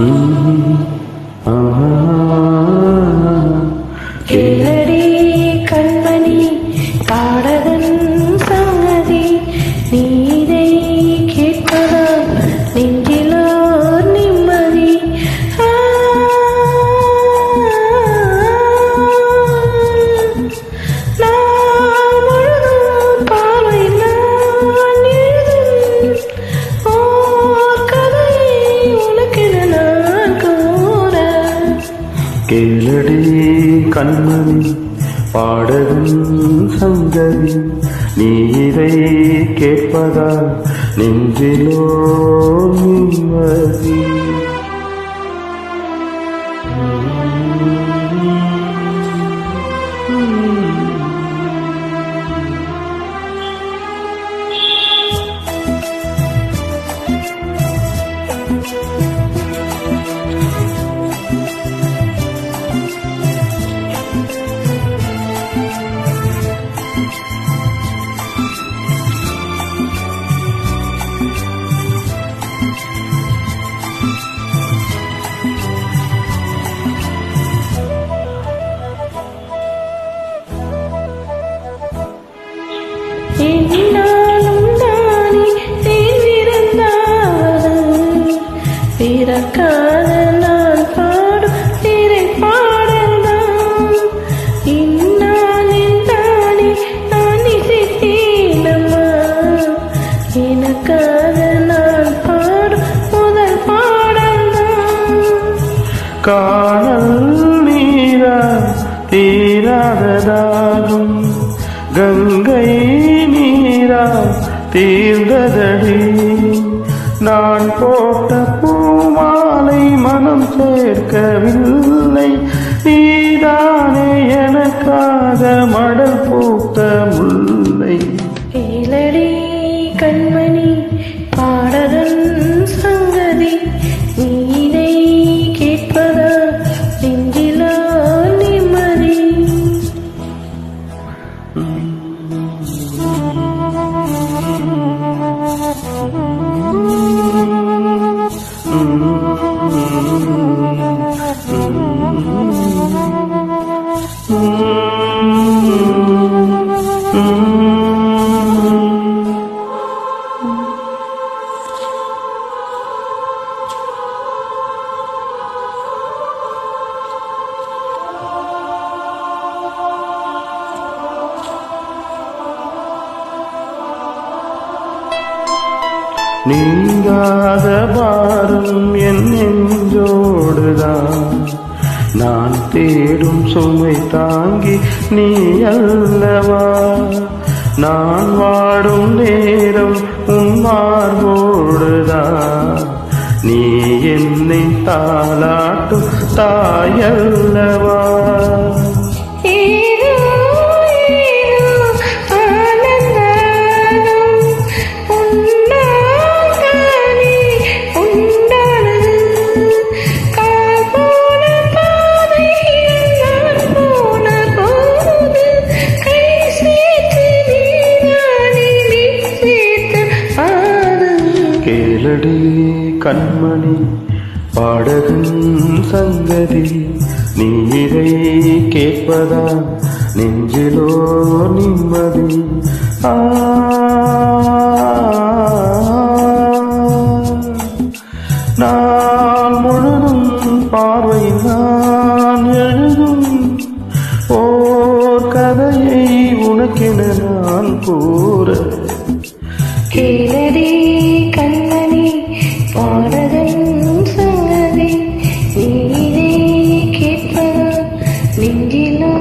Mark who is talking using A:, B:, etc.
A: கேளடி
B: கேளடி கண்மணி பாடகும் சங்கதி. நீ இதை கேட்பதால் நெஞ்சிலோ காணல் நீரா தீராததாகும் கங்கை நீரா தீர்ந்ததடி. நான் போட்ட பூமாலை மனம் சேர்க்கவில்லை. நீதானே எனக்காக மடல் பூத்த முல்லை.
A: கண்மணி
B: நீங்காத பாரம் என் நெஞ்சோடுதான். நான் தேடும் சுமை தாங்கி நீ அல்லவா? நான் வாடும் நேரம் உன் மார்போடுதான். நீ என்னை தாளாட்டும் தாயல்லவா? பாடகன் சங்கதி நீ இதை கேட்பதா? நெஞ்சிலோ நிம்மதி. ஆ. நான் முழுதும் பார்வை நான் எழுதும் ஓர் கதையை உனக்கென நான் கூற.
A: கேளடி You know.